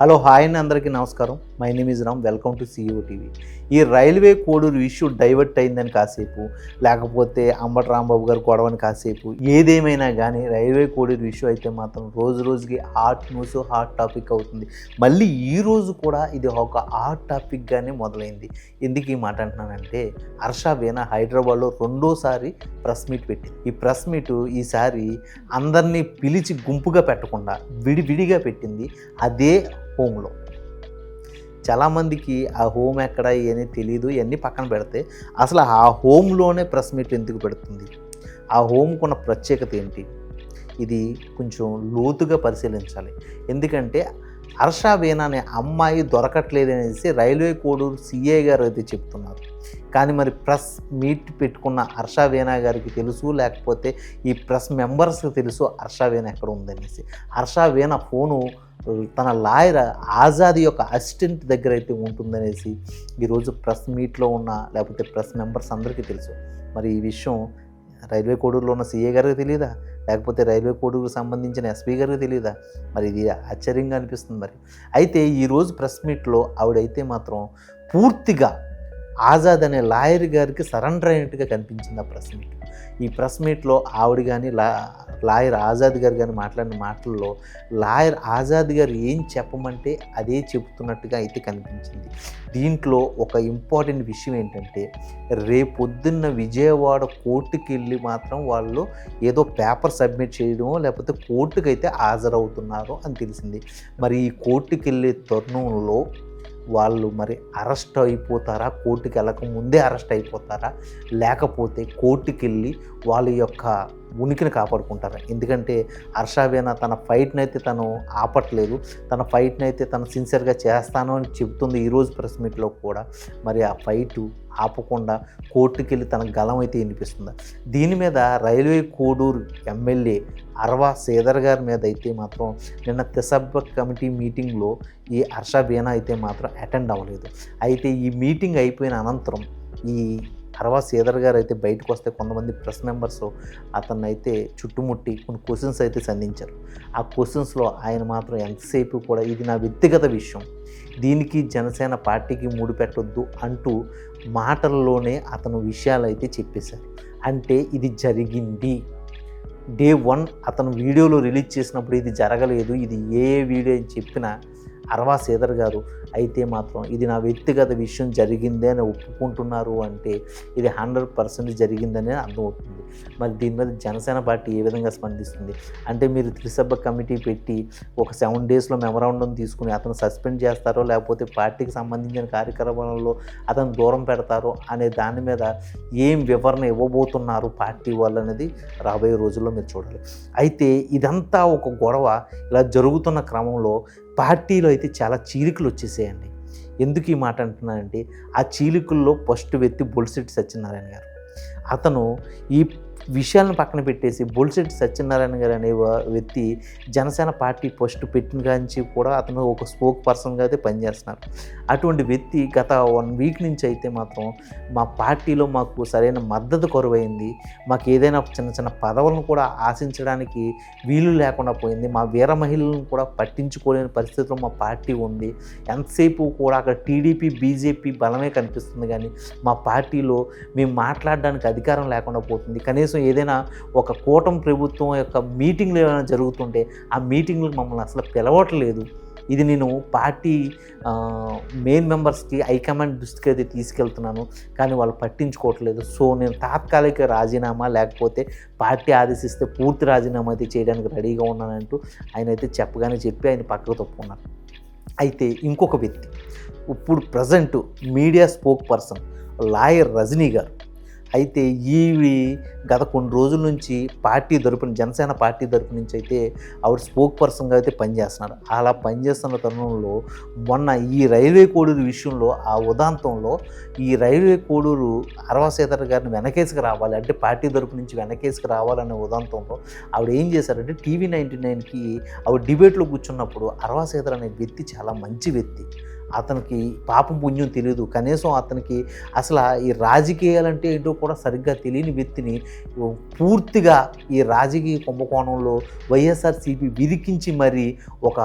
Hello hi అండి అందరికీ నమస్కారం. My name is Ram welcome to CEO TV ఈ రైల్వే కోడూరు ఇష్యూ డైవర్ట్ అయిందని కాసేపు లేకపోతే అంబటి రాంబాబు గారు గొడవని కాసేపు ఏదేమైనా కానీ రైల్వే కోడూరు ఇష్యూ అయితే మాత్రం రోజు రోజుకి హాట్ న్యూస్ హాట్ టాపిక్ అవుతుంది. మళ్ళీ ఈ రోజు కూడా ఇది ఒక హాట్ టాపిక్గానే మొదలైంది. ఎందుకు ఈ మాట అంటున్నానంటే హర్ష వీణ హైదరాబాద్లో రెండోసారి ప్రెస్ మీట్ పెట్టింది. ఈ ప్రెస్ మీట్ ఈసారి అందరినీ పిలిచి గుంపుగా పెట్టకుండా విడివిడిగా పెట్టింది. అదే హోమ్లో. చాలామందికి ఆ హోమ్ ఎక్కడ అని తెలియదు ఇవన్నీ పక్కన పెడితే అసలు ఆ హోమ్లోనే ప్రెస్ మీట్ ఎందుకు పెడుతుంది? ఆ హోమ్కు ఉన్న ప్రత్యేకత ఏంటి? ఇది కొంచెం లోతుగా పరిశీలించాలి. ఎందుకంటే హర్ష వీణ అనే అమ్మాయి దొరకట్లేదు అనేసి రైల్వే కోడూరు సిఏ గారు అయితే చెప్తున్నారు. కానీ మరి ప్రెస్ మీట్ పెట్టుకున్న హర్ష వీణా గారికి తెలుసు లేకపోతే ఈ ప్రెస్ మెంబర్స్కి తెలుసు హర్ష వీణ ఎక్కడ ఉందనేసి. హర్ష వీణ ఫోను తన లాయర్ ఆజాద్ యొక్క అసిస్టెంట్ దగ్గర అయితే ఉంటుందనేసి ఈరోజు ప్రెస్ మీట్లో ఉన్న లేకపోతే ప్రెస్ మెంబర్స్ అందరికీ తెలుసు. మరి ఈ విషయం రైల్వే కోడూరులో ఉన్న సీఏ గారికి తెలియదా లేకపోతే రైల్వే కోడూరుకు సంబంధించిన ఎస్పీ గారికి తెలియదా మరి ఇది ఆశ్చర్యంగా అనిపిస్తుంది మరి. అయితే ఈరోజు ప్రెస్ మీట్లో ఆవిడైతే మాత్రం పూర్తిగా ఆజాద్ అనే లాయర్ గారికి సరెండర్ అయినట్టుగా కనిపించింది ఆ ప్రెస్ మీట్. ఈ ప్రెస్ మీట్లో ఆవిడ కానీ లా లాయర్ ఆజాద్ గారు కానీ మాట్లాడిన మాటల్లో లాయర్ ఆజాద్ గారు ఏం చెప్పమంటే అదే చెబుతున్నట్టుగా అయితే కనిపించింది. దీంట్లో ఒక ఇంపార్టెంట్ విషయం ఏంటంటే రేపొద్దున్న విజయవాడ కోర్టుకి వెళ్ళి మాత్రం వాళ్ళు ఏదో పేపర్ సబ్మిట్ చేయడమో లేకపోతే కోర్టుకి అయితే హాజరవుతున్నారు అని తెలిసింది. మరి ఈ కోర్టుకి వెళ్ళే తరుణంలో వాళ్ళు మరి అరెస్ట్ అయిపోతారా? కోర్టుకి వెళ్ళక ముందే అరెస్ట్ అయిపోతారా? లేకపోతే కోర్టుకి వెళ్ళి వాళ్ళ యొక్క ఉనికిని కాపాడుకుంటారు. ఎందుకంటే హర్షావేన తన ఫైట్ని అయితే తను ఆపట్లేదు. తన ఫైట్ని అయితే తను సిన్సియర్గా చేస్తాను అని చెబుతుంది ఈరోజు ప్రెస్ మీట్లో కూడా. మరి ఆ ఫైటు ఆపకుండా కోర్టుకి వెళ్ళి తన గలం అయితే వినిపిస్తుంది. దీని మీద రైల్వే కోడూరు ఎమ్మెల్యే అరవా సేదర్ గారి మీద అయితే మాత్రం నిన్న తెసబ్బ కమిటీ మీటింగ్లో ఈ హర్ష బీనా అయితే మాత్రం అటెండ్ అవ్వలేదు. అయితే ఈ మీటింగ్ అయిపోయిన అనంతరం ఈ అరవా శ్రీధర్ గారు అయితే బయటకు వస్తే కొంతమంది ప్రెస్ మెంబర్స్ అతన్ని అయితే చుట్టుముట్టి కొన్ని క్వశ్చన్స్ అయితే సంధించారు. ఆ క్వశ్చన్స్లో ఆయన మాత్రం ఎంతసేపు కూడా ఇది నా వ్యక్తిగత విషయం దీనికి జనసేన పార్టీకి ముడిపెట్టొద్దు అంటూ మాటల్లోనే అతను విషయాలు అయితే చెప్పేశారు. అంటే ఇది జరిగింది. డే వన్ అతను వీడియోలో రిలీజ్ చేసినప్పుడు ఇది జరగలేదు. ఇది ఏ వీడియో అని చెప్పినా అరవా శ్రీధర్ గారు అయితే మాత్రం ఇది నా వ్యక్తిగత విషయం జరిగిందే అని ఒప్పుకుంటున్నారు అంటే ఇది హండ్రెడ్ పర్సెంట్ జరిగిందని అర్థమవుతుంది మరి దీని మీద జనసేన పార్టీ ఏ విధంగా స్పందిస్తుంది? అంటే మీరు త్రిసభ కమిటీ పెట్టి ఒక సెవెన్ డేస్లో మెమరాండం తీసుకుని అతను సస్పెండ్ చేస్తారో లేకపోతే పార్టీకి సంబంధించిన కార్యక్రమాలలో అతను దూరం పెడతారో అనే దాని మీద ఏం వివరణ ఇవ్వబోతున్నారు పార్టీ వాళ్ళు అనేది రాబోయే రోజుల్లో మీరు చూడాలి. అయితే ఇదంతా ఒక గొడవ ఇలా జరుగుతున్న క్రమంలో పార్టీలో అయితే చాలా చీలికలు తీసేయండి ఎందుకు ఈ మాట అంటున్నానంటే ఆ చీలికల్లో ఫస్ట్ వ్యక్తి బొలిశెట్టి సత్యనారాయణ గారు. అతను ఈ విషయాలను పక్కన పెట్టేసి బొలిశెట్టి సత్యనారాయణ గారు అనే వ్యక్తి జనసేన పార్టీ పోస్ట్ పెట్టిన కాంచి కూడా అతను ఒక స్పోక్ పర్సన్గా అయితే పనిచేస్తున్నారు అటువంటి వ్యక్తి గత వన్ వీక్ నుంచి అయితే మాత్రం మా పార్టీలో మాకు సరైన మద్దతు కొరవైంది. మాకు ఏదైనా చిన్న చిన్న పదవులను కూడా ఆశించడానికి వీలు లేకుండా పోయింది. మా వీర మహిళలను కూడా పట్టించుకోలేని పరిస్థితిలో మా పార్టీ ఉంది. ఎంతసేపు కూడా అక్కడ టీడీపీ బీజేపీ బలమే కనిపిస్తుంది కానీ మా పార్టీలో మేము మాట్లాడడానికి అధికారం లేకుండా పోతుంది. కనీసం ఏదైనా ఒక కూటమి ప్రభుత్వం యొక్క మీటింగ్లు ఏమైనా జరుగుతుంటే ఆ మీటింగ్లకు మమ్మల్ని అసలు పిలవట్లేదు. ఇది నేను పార్టీ మెయిన్ మెంబర్స్కి హైకమాండ్ దృష్టికి అయితే తీసుకెళ్తున్నాను. కానీ వాళ్ళు పట్టించుకోవట్లేదు. సో నేను తాత్కాలిక రాజీనామా లేకపోతే పార్టీ ఆదేశిస్తే పూర్తి రాజీనామా అయితే చేయడానికి రెడీగా ఉన్నానంటూ ఆయన అయితే చెప్పగానే చెప్పి ఆయన పక్కకు తప్పుకున్నారు. అయితే ఇంకొక వ్యక్తి ఇప్పుడు present media spokesperson lawyer Rajani గారు. అయితే ఈవి గత కొన్ని రోజుల నుంచి పార్టీ తరపున జనసేన పార్టీ తరపు నుంచి అయితే ఆవిడ స్పోక్ పర్సన్గా అయితే పనిచేస్తున్నారు. అలా పనిచేస్తున్న తరుణంలో మొన్న ఈ రైల్వే కోడూరు విషయంలో ఆ ఉదాంతంలో ఈ రైల్వే కోడూరు అరవశేఖర్ గారిని వెనకేసుకు రావాలి అంటే పార్టీ తరపు నుంచి వెనకేసుకు రావాలనే ఉదాంతంలో ఆవిడ ఏం చేశారంటే టీవీ నైంటీ నైన్కి ఆవిడ డిబేట్లో కూర్చున్నప్పుడు అరవశేఖర్ అనే వ్యక్తి చాలా మంచి వ్యక్తి. అతనికి పాపం పుణ్యం తెలియదు కనీసం అతనికి అసలు ఈ రాజకీయాలంటే ఏంటో కూడా సరిగ్గా తెలియని వ్యక్తిని పూర్తిగా ఈ రాజకీయ కుంభకోణంలో వైఎస్ఆర్సీపీ విధికించి మరి ఒక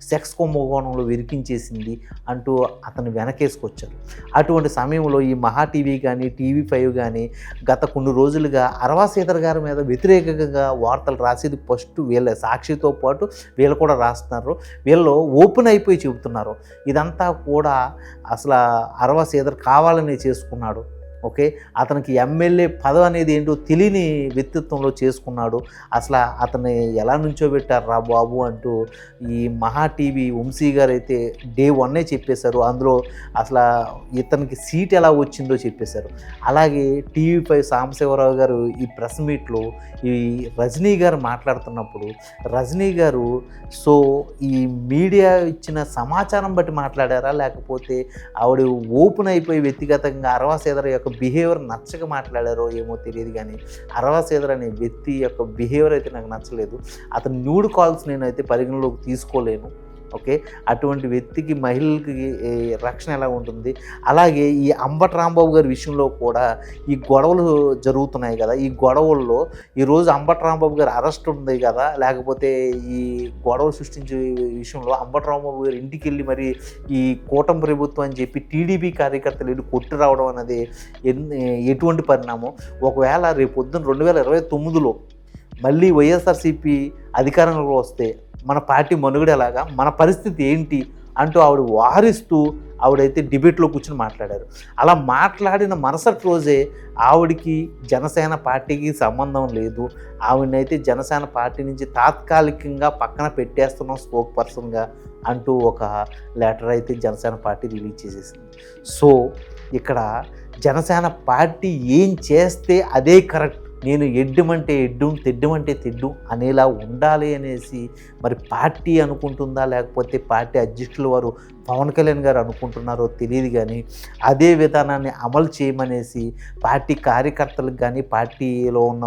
సెక్స్ కుంభకోణంలో విరికించేసింది అంటూ అతను వెనకేసుకొచ్చారు అటువంటి సమయంలో ఈ మహా టీవీ కానీ టీవీ ఫైవ్ కానీ గత కొన్ని రోజులుగా అరవా సీతర్ గారి మీద వ్యతిరేకంగా వార్తలు రాసేది ఫస్ట్ వీళ్ళ సాక్షితో పాటు వీళ్ళు కూడా రాస్తున్నారు. వీళ్ళు ఓపెన్ అయిపోయి చెబుతున్నారు. ఇదంతా కూడా అసలు అరవా సీతర్ కావాలనే చేసుకున్నాడు. ఓకే? అతనికి ఎమ్మెల్యే పదవి అనేది ఏంటో తెలియని వ్యక్తిత్వంలో చేసుకున్నాడు. అసలు అతన్ని ఎలా నుంచోబెట్టారు రా బాబు అంటూ ఈ మహా టీవీ వంశీ గారు అయితే డే వన్నే చెప్పేశారు. అందులో అసలు ఇతనికి సీట్ ఎలా వచ్చిందో చెప్పేశారు. అలాగే టీవీ ఫైవ్ సాంబశివరావు గారు ఈ ప్రెస్ మీట్లో ఈ రజనీ గారు మాట్లాడుతున్నప్పుడు రజనీ గారు సో ఈ మీడియా ఇచ్చిన సమాచారం బట్టి మాట్లాడారా? లేకపోతే ఆవిడ ఓపెన్ అయిపోయి వ్యక్తిగతంగా అరవా యొక్క యొక్క బిహేవియర్ నచ్చక మాట్లాడారో ఏమో తెలియదు కానీ అరవా సేదర్ అనే వ్యక్తి యొక్క బిహేవియర్ అయితే నాకు నచ్చలేదు. అతను న్యూడ్ కాల్స్ నేనైతే పరిగణలోకి తీసుకోలేను. ఓకే? అటువంటి వ్యక్తికి మహిళలకి రక్షణ ఎలా ఉంటుంది? అలాగే ఈ అంబట రాంబాబు గారి విషయంలో కూడా ఈ గొడవలు జరుగుతున్నాయి కదా? ఈ గొడవల్లో ఈరోజు అంబట రాంబాబు గారు అరెస్ట్ ఉంది కదా? లేకపోతే ఈ గొడవలు సృష్టించే విషయంలో అంబట రాంబాబు గారు ఇంటికి వెళ్ళి మరి ఈ కూటమి ప్రభుత్వం అని చెప్పి టీడీపీ కార్యకర్తలు వెళ్ళి కొట్టి రావడం అనేది ఎటువంటి పరిణామం? ఒకవేళ రేపు పొద్దున్న రెండు వేల ఇరవై తొమ్మిదిలో మళ్ళీ వైఎస్ఆర్సీపీ అధికారంలో వస్తే మన పార్టీ మనుగడ ఎలాగా మన పరిస్థితి ఏంటి అంటూ ఆవిడ వారిస్తూ ఆవిడైతే డిబేట్లో కూర్చొని మాట్లాడారు. అలా మాట్లాడిన మరుసటి రోజే ఆవిడికి జనసేన పార్టీకి సంబంధం లేదు. ఆవిడనైతే జనసేన పార్టీ నుంచి తాత్కాలికంగా పక్కన పెట్టేస్తున్నాం స్పోక్ పర్సన్గా అంటూ ఒక లెటర్ అయితే జనసేన పార్టీ రిలీజ్ చేసేసింది. సో ఇక్కడ జనసేన పార్టీ ఏం చేస్తే అదే కరెక్ట్? నేను ఎడ్డమంటే ఎడ్డు తెడ్డమంటే తెడ్డు అనేలా ఉండాలి అనేసి మరి పార్టీ అనుకుంటుందా? లేకపోతే పార్టీ అధ్యక్షుల వారు పవన్ కళ్యాణ్ గారు అనుకుంటున్నారో తెలియదు కానీ అదే విధానాన్ని అమలు చేయమనేసి పార్టీ కార్యకర్తలకు కానీ పార్టీలో ఉన్న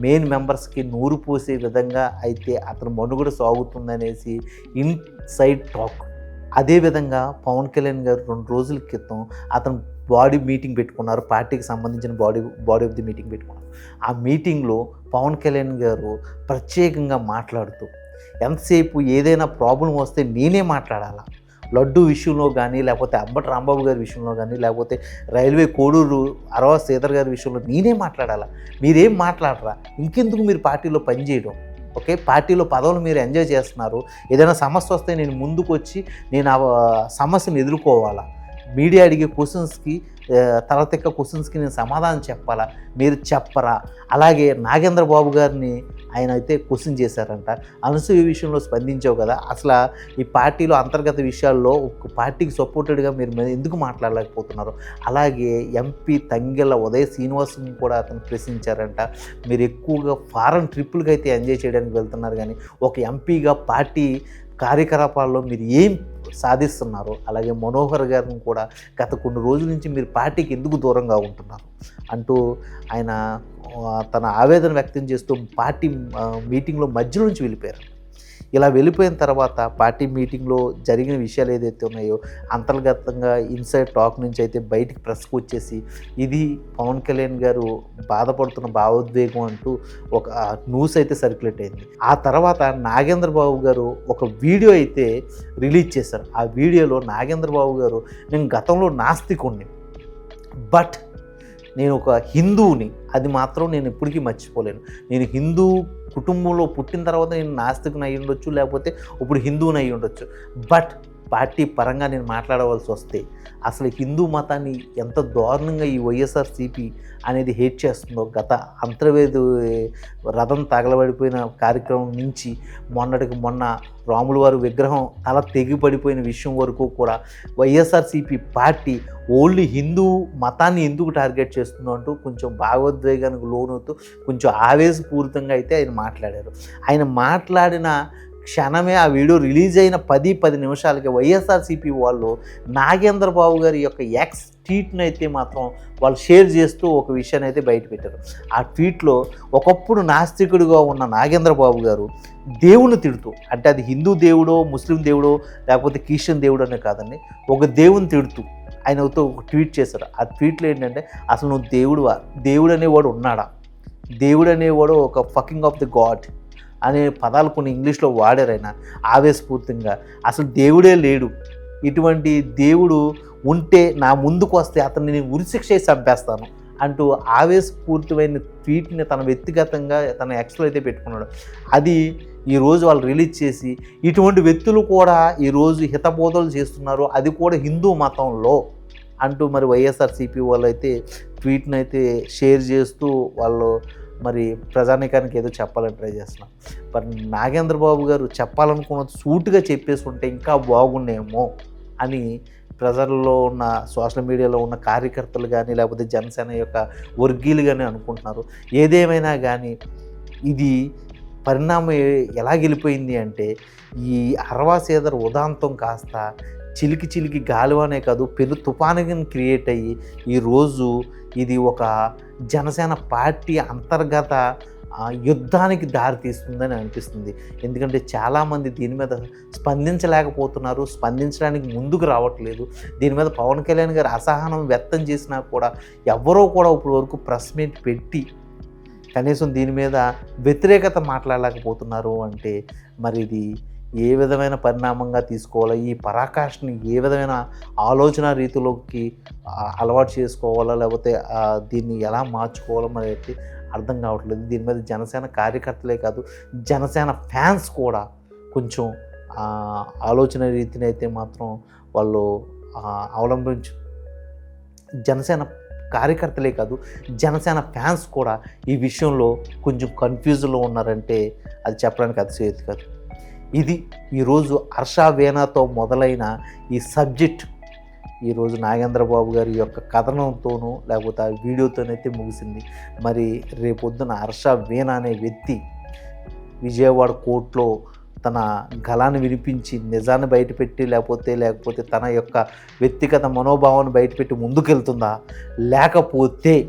మెయిన్ మెంబర్స్కి నూరు పోసే విధంగా అయితే అతను మనుగడ సాగుతుందనేసి ఇన్సైడ్ టాక్. అదేవిధంగా పవన్ కళ్యాణ్ గారు రెండు రోజుల క్రితం అతను బాడీ మీటింగ్ పెట్టుకున్నారు పార్టీకి సంబంధించిన body body of the meeting పెట్టుకున్నారు. ఆ మీటింగ్లో పవన్ కళ్యాణ్ గారు ప్రత్యేకంగా మాట్లాడుతూ ఎంతసేపు ఏదైనా ప్రాబ్లం వస్తే నేనే మాట్లాడాలా? లడ్డు విషయంలో కానీ లేకపోతే అంబటి రాంబాబు గారి విషయంలో కానీ లేకపోతే రైల్వే కోడూరు అరవ శ్రీధర్ గారి విషయంలో నేనే మాట్లాడాలా? మీరేం మాట్లాడరా? ఇంకెందుకు మీరు పార్టీలో పనిచేయడం ఓకే పార్టీలో పదవులు మీరు ఎంజాయ్ చేస్తున్నారు. ఏదైనా సమస్య వస్తే నేను ముందుకు వచ్చి నేను ఆ సమస్యను ఎదుర్కోవాలా? మీడియా అడిగే క్వశ్చన్స్కి తలతెక్క క్వశ్చన్స్కి నేను సమాధానం చెప్పాలా? మీరు చెప్పరా? అలాగే నాగేంద్ర బాబు గారిని ఆయన అయితే క్వశ్చన్ చేశారంట. అనసూయ విషయంలో స్పందించావు కదా? అసలు ఈ పార్టీలో అంతర్గత విషయాల్లో పార్టీకి సపోర్టెడ్గా మీరు ఎందుకు మాట్లాడలేకపోతున్నారు? అలాగే ఎంపీ తంగెల ఉదయ శ్రీనివాసుని కూడా అతను ప్రశ్నించారంట. మీరు ఎక్కువగా ఫారెన్ ట్రిప్పులకి అయితే ఎంజాయ్ చేయడానికి వెళ్తున్నారు కానీ ఒక ఎంపీగా పార్టీ కార్యకలాపాల్లో మీరు ఏం సాధిస్తున్నారు అలాగే మనోహర్ గారిని కూడా గత కొన్ని రోజుల నుంచి మీరు పార్టీకి ఎందుకు దూరంగా ఉంటున్నారు? అంటూ ఆయన తన ఆవేదన వ్యక్తం చేస్తూ పార్టీ మీటింగ్లో మధ్య నుంచి వెళ్ళిపోయారు. ఇలా వెళ్ళిపోయిన తర్వాత పార్టీ మీటింగ్లో జరిగిన విషయాలు ఏదైతే ఉన్నాయో అంతర్గతంగా ఇన్సైడ్ టాక్ నుంచి అయితే బయటికి ప్రెస్కు వచ్చేసి ఇది పవన్ కళ్యాణ్ గారు బాధపడుతున్న భావోద్వేగం అంటూ ఒక న్యూస్ అయితే సర్క్యులేట్ అయింది. ఆ తర్వాత నాగేంద్ర బాబు గారు ఒక వీడియో అయితే రిలీజ్ చేశారు. ఆ వీడియోలో నాగేంద్ర బాబు గారు నేను గతంలో నాస్తికుణ్ణి బట్ నేను ఒక హిందువుని అది మాత్రం నేను ఇప్పటికీ మర్చిపోలేను. నేను హిందూ కుటుంబంలో పుట్టిన తర్వాత నేను నాస్తికుని అయి ఉండొచ్చు లేకపోతే ఇప్పుడు హిందువుని అయి ఉండొచ్చు బట్ పార్టీ పరంగా నేను మాట్లాడవలసి వస్తే అసలు హిందూ మతాన్ని ఎంత దారుణంగా ఈ వైఎస్ఆర్సీపీ అనేది హేట్ చేస్తుందో గత అంతర్వేది రథం తగలబడిపోయిన కార్యక్రమం నుంచి మొన్నటికి మొన్న రాముల వారి విగ్రహం తల తెగిపడిపోయిన విషయం వరకు కూడా వైఎస్ఆర్సీపీ పార్టీ ఓన్లీ హిందూ మతాన్ని ఎందుకు టార్గెట్ చేస్తుందో అంటూ కొంచెం భావోద్వేగానికి లోనవుతూ కొంచెం ఆవేశపూరితంగా అయితే ఆయన మాట్లాడారు. ఆయన మాట్లాడిన క్షణమే ఆ వీడియో రిలీజ్ అయిన పది పది నిమిషాలకి వైఎస్ఆర్సీపీ వాళ్ళు నాగేంద్ర బాబు గారి యొక్క ఎక్స్ ట్వీట్ను అయితే మాత్రం వాళ్ళు షేర్ చేస్తూ ఒక విషయాన్ని అయితే బయటపెట్టారు ఆ ట్వీట్లో ఒకప్పుడు నాస్తికుడిగా ఉన్న నాగేంద్ర బాబు గారు దేవుని తిడుతూ అంటే అది హిందూ దేవుడో ముస్లిం దేవుడో లేకపోతే క్రిస్టియన్ దేవుడు అనే కాదండి ఒక దేవుని తిడుతూ ఆయనతో ఒక ట్వీట్ చేశారు. ఆ ట్వీట్లో ఏంటంటే అసలు నువ్వు దేవుడువా? దేవుడు అనేవాడు ఉన్నాడా? దేవుడు అనేవాడు ఒక ఫకింగ్ ఆఫ్ ది గాడ్ అనే పదాలు కొన్ని ఇంగ్లీష్లో వాడారైనా ఆవేశపూర్తిగా. అసలు దేవుడే లేడు. ఇటువంటి దేవుడు ఉంటే నా ముందుకు వస్తే అతన్ని నేను ఉరిశిక్ష చేసి చంపేస్తాను అంటూ ఆవేశపూరితమైన ట్వీట్ని తన వ్యక్తిగతంగా తన ఎక్స్లో అయితే పెట్టుకున్నాడు. అది ఈరోజు వాళ్ళు రిలీజ్ చేసి ఇటువంటి వ్యక్తులు కూడా ఈరోజు హితబోధలు చేస్తున్నారు. అది కూడా హిందూ మతంలో అంటూ మరి వైఎస్ఆర్సీపీ వాళ్ళు అయితే ట్వీట్ని అయితే షేర్ చేస్తూ వాళ్ళు మరి ప్రజానీకానికి ఏదో చెప్పాలని ట్రై చేస్తున్నాను మరి నాగేంద్ర బాబు గారు చెప్పాలనుకున్న సూటుగా చెప్పేసి ఉంటే ఇంకా బాగుండేమో అని ప్రజల్లో ఉన్న సోషల్ మీడియాలో ఉన్న కార్యకర్తలు కానీ లేకపోతే జనసేన యొక్క వర్గీయులు కానీ అనుకుంటున్నారు. ఏదేమైనా కానీ ఇది పరిణామం ఎలా గెలిపోయింది అంటే ఈ అరవాసేదర్ ఉదాంతం కాస్త చిలికి చిలికి గాలివానే కాదు పెను తుఫానుగా క్రియేట్ అయ్యి ఈరోజు ఇది ఒక జనసేన పార్టీ అంతర్గత యుద్ధానికి దారితీస్తుందని అనిపిస్తుంది. ఎందుకంటే చాలామంది దీని మీద స్పందించలేకపోతున్నారు స్పందించడానికి ముందుకు రావట్లేదు. దీని మీద పవన్ కళ్యాణ్ గారు అసహనం వ్యక్తం చేసినా కూడా ఎవరో కూడా ఇప్పటి వరకు ప్రెస్ మీట్ పెట్టి కనీసం దీని మీద వ్యతిరేకత మాట్లాడలేకపోతున్నారు అంటే మరి ఇది ఏ విధమైన పరిణామంగా తీసుకోవాలో? ఈ పరాకాష్ని ఏ విధమైన ఆలోచన రీతిలోకి అలవాటు చేసుకోవాలా? లేకపోతే దీన్ని ఎలా మార్చుకోవాలో అనేది అర్థం కావట్లేదు. దీని మీద జనసేన కార్యకర్తలే కాదు జనసేన ఫ్యాన్స్ కూడా కొంచెం ఆలోచన రీతిని అయితే మాత్రం వాళ్ళు అవలంబించు జనసేన కార్యకర్తలే కాదు జనసేన ఫ్యాన్స్ కూడా ఈ విషయంలో కొంచెం కన్ఫ్యూజ్లో ఉన్నారంటే అది చెప్పడానికి అతిశయోక్తి కాదు. ఇది ఈరోజు హర్ష మొదలైన ఈ సబ్జెక్ట్. ఈరోజు నాగేంద్రబాబు గారి యొక్క కథనంతోనూ లేకపోతే ఆ వీడియోతోనైతే ముగిసింది. మరి రేపొద్దున హర్ష వీణ అనే వ్యక్తి విజయవాడ కోర్టులో తన గలాన్ని వినిపించి నిజాన్ని బయటపెట్టి లేకపోతే లేకపోతే తన యొక్క వ్యక్తిగత మనోభావాన్ని బయటపెట్టి ముందుకెళ్తుందా? లేకపోతే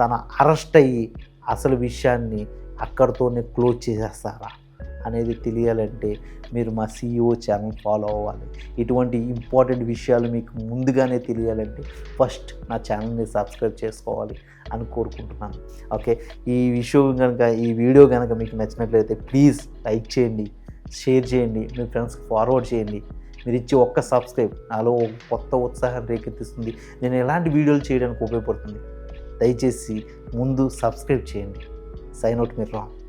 తన అరెస్ట్ అయ్యి అసలు విషయాన్ని అక్కడితోనే క్లోజ్ చేసేస్తారా? అనేది తెలియాలంటే మీరు మా సిఇఓ ఛానల్ ఫాలో అవ్వాలి. ఇటువంటి ఇంపార్టెంట్ విషయాలు మీకు ముందుగానే తెలియాలంటే ఫస్ట్ నా ఛానల్ని సబ్స్క్రైబ్ చేసుకోవాలి అని కోరుకుంటున్నాను. ఓకే ఈ విషయం కనుక ఈ వీడియో కనుక మీకు నచ్చినట్లయితే ప్లీజ్ లైక్ చేయండి షేర్ చేయండి మీ ఫ్రెండ్స్కి ఫార్వర్డ్ చేయండి. మీరు ఇచ్చే ఒక్క సబ్స్క్రైబ్ నాలో ఒక కొత్త ఉత్సాహం రేకెత్తిస్తుంది. నేను ఎలాంటి వీడియోలు చేయడానికి ఉపయోగపడుతుంది? దయచేసి ముందు సబ్స్క్రైబ్ చేయండి. సైన్ అవుట్ మీరు రాంగ్